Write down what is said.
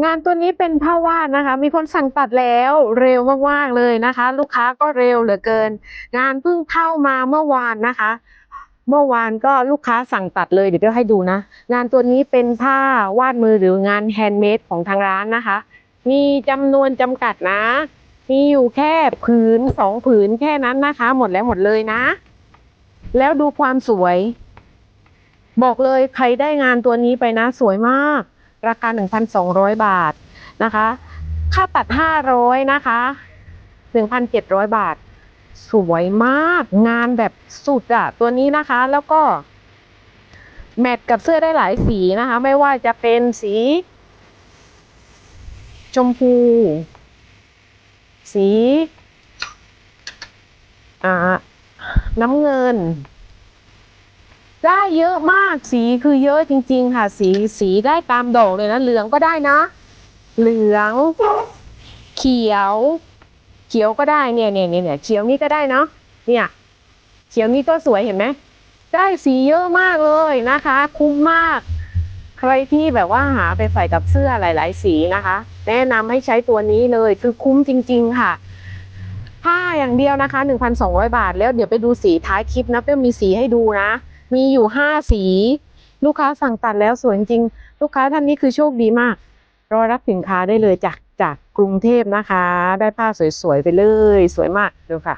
งานตัวนี้เป็นผ้าวาดนะคะ มีคนสั่งตัดแล้วเร็วมากๆเลยนะคะ ลูกค้าก็เร็วเหลือเกิน งานเพิ่งเข้ามาเมื่อวานนะคะ เมื่อวานก็ลูกค้าสั่งตัดเลยเดี๋ยวให้ดูนะ งานตัวนี้เป็นผ้าวาดมือหรืองานแฮนด์เมดของทางร้านนะคะ มีจำนวนจำกัดนะ มีอยู่แค่ผืนสองผืนแค่นั้นนะคะ หมดแล้วหมดเลยนะ แล้วดูความสวย บอกเลยใครได้งานตัวนี้ไปนะ สวยมาก ราคา 1,200 บาทนะคะ ค่าตัด 500 นะคะ 1,700 บาท สวยมากงานแบบสุดอะตัวนี้นะคะแล้วก็ แมทกับเสื้อได้หลายสีนะคะ ไม่ว่าจะเป็นสี ชมพู สีน้ำเงิน ได้เยอะมากสีคือเยอะจริง ๆ ค่ะ สีสีได้ตามดอกเลยนะเหลืองก็ได้นะ เหลือง เขียว เขียวก็ได้เนี่ยเนี่ยเนี่ยเขียวนี่ก็ได้เนาะเนี่ยเขียวนี่ก็สวยเห็นไหมได้สีเยอะมากเลยนะคะ คุ้มมาก ใครที่แบบว่าหาไปใส่กับเสื้อหลาย ๆ สีนะคะ แนะนำให้ใช้ตัวนี้เลยคือคุ้มจริง ๆ ค่ะผ้าอย่างเดียวนะคะ 1,200 บาท แล้วเดี๋ยวไปดูสีท้ายคลิปนะเป้มีสีให้ดูนะ มีอยู่ห้าสี ลูกค้าสั่งตัดแล้วสวยจริง ลูกค้าท่านนี้คือโชคดีมาก รอรับสินค้าได้เลยจากจากกรุงเทพนะคะ ได้ผ้าสวยๆไปเลย สวยมากดูค่ะ